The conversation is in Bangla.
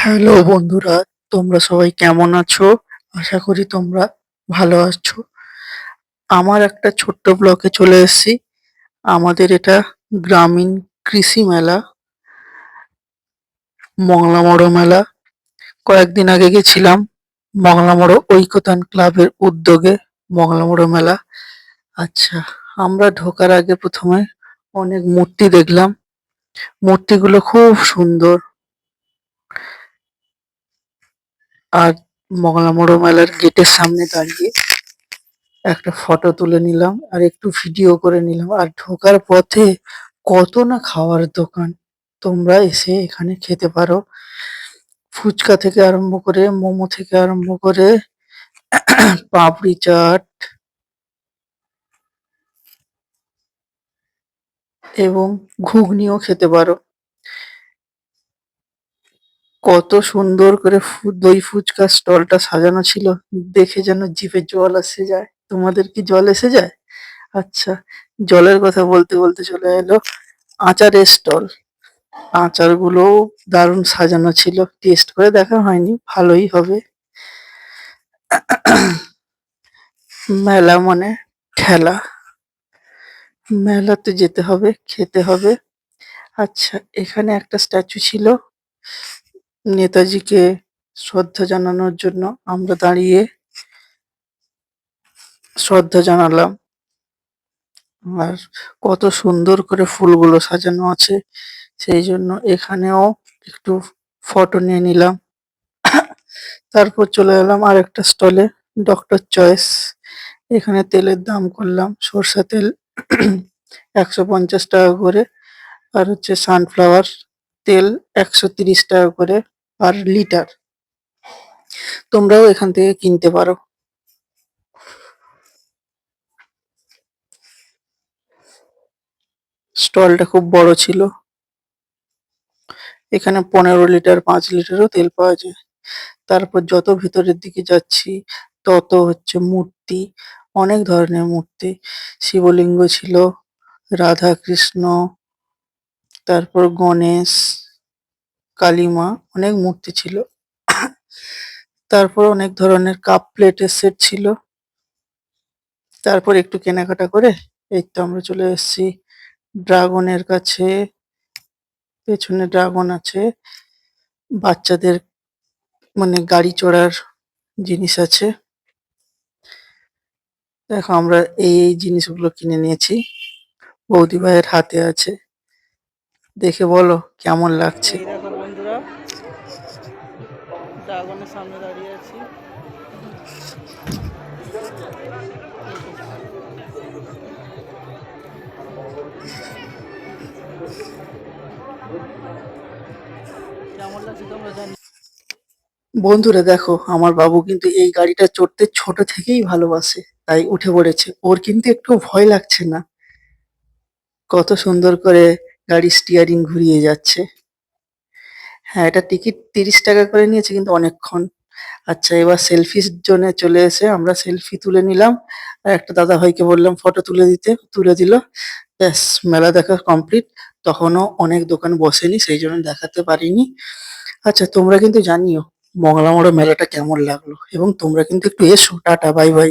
হ্যালো বন্ধুরা, তোমরা সবাই কেমন আছো? আশা করি তোমরা ভালো আছো। আমার একটা ছোট্ট ব্লকে চলে এসেছি। আমাদের এটা গ্রামীণ কৃষি মেলা মংলা মোড় মেলা। কয়েকদিন আগে গেছিলাম মংলা মোড় ঐকতান ক্লাবের উদ্যোগে মংলা মোড় মেলা। আচ্ছা আমরা ঢোকার আগে প্রথমে অনেক মূর্তি দেখলাম। মূর্তিগুলো খুব সুন্দর। আর মংলা মোড় মেলার গেটের সামনে দাঁড়িয়ে একটা ফটো তুলে নিলাম আর একটু ভিডিও করে নিলাম। আর ঢোকার পথে কত না খাওয়ার দোকান। তোমরা এসে এখানে খেতে পারো। ফুচকা থেকে আরম্ভ করে মোমো থেকে আরম্ভ করে পাপড়ি চাট এবং ঘুগনিও খেতে পারো। কত সুন্দর করে ফু- দই ফুচকার স্টলটা সাজানো ছিল। দেখে যেন জিভে জল এসে যায়। তোমাদের কি জল এসে যায়? আচ্ছা জলের কথা বলতে বলতে চলে এলো আচারের স্টল। আচারগুলো দারুণ সাজানো ছিল। টেস্ট করে দেখা হয়নি, ভালোই হবে। মেলা মানে ঠেলা। মেলাতে যেতে হবে, খেতে হবে। আচ্ছা এখানে একটা স্ট্যাচু ছিল। নেতাজিকে শ্রদ্ধা জানানোর জন্য আমরা দাঁড়িয়ে শ্রদ্ধা জানালাম। আর কত সুন্দর করে ফুলগুলো সাজানো আছে, সেই জন্য এখানেও একটু ফটো নিয়ে নিলাম। তারপর চলে এলাম আরেকটা স্টলে, ডক্টর চয়েস। এখানে তেলের দাম করলাম, সরষে তেল একশো পঞ্চাশ টাকা করে। আর হচ্ছে সানফ্লাওয়ার তেল একশো তিরিশ টাকা করে পার লিটার তোমরাও এখান থেকে কিনতে পারো। স্টলটা খুব বড় ছিল। এখানে পনেরো লিটার পাঁচ লিটারও তেল পাওয়া যায়। তারপর যত ভিতরের দিকে যাচ্ছি, তত হচ্ছে মূর্তি, অনেক ধরনের মূর্তি। শিবলিঙ্গ ছিল রাধা কৃষ্ণ তারপর গণেশ কালীমা, অনেক মূর্তি ছিল। তারপর অনেক ধরনের কাপ প্লেটের সেট ছিল। তারপর একটু কেনাকাটা করে এই তো আমরা চলে এসেছি ড্রাগনের কাছে। পেছনে ড্রাগন আছে। বাচ্চাদের মানে গাড়ি চড়ার জিনিস আছে। দেখো আমরা এই এই জিনিসগুলো কিনে নিয়েছি। বৌদি ভাইয়ের হাতে আছে। দেখে বলো কেমন লাগছে? ড্রাগনের সামনে দাঁড়িয়ে আছি। বন্ধুরা দেখো, আমার বাবু কিন্তু এই গাড়িটা চড়তে ছোট থেকেই ভালোবাসে, তাই উঠে পড়েছে। ওর কিন্তু একটু ভয় লাগছে না। কত সুন্দর করে গাড়ি স্টিয়ারিং ঘুরিয়ে যাচ্ছে। হ্যাঁ এটা টিকিট তিরিশ টাকা করে নিয়েছে কিন্তু অনেকক্ষণ। আচ্ছা এবার সেলফির জন্য চলে এসে আমরা সেলফি তুলে নিলাম। আর একটা দাদা ভাইকে বললাম ফটো তুলে দিতে, তুলে দিল। ব্যাস, মেলা দেখা কমপ্লিট তখনও অনেক দোকান বসেনি, সেই জন্য দেখাতে পারিনি। আচ্ছা তোমরা কিন্তু জানিও, মংলা মোড় মেলাটা কেমন লাগল? এবং তোমরা কিন্তু একটু এসো। Tata bye bye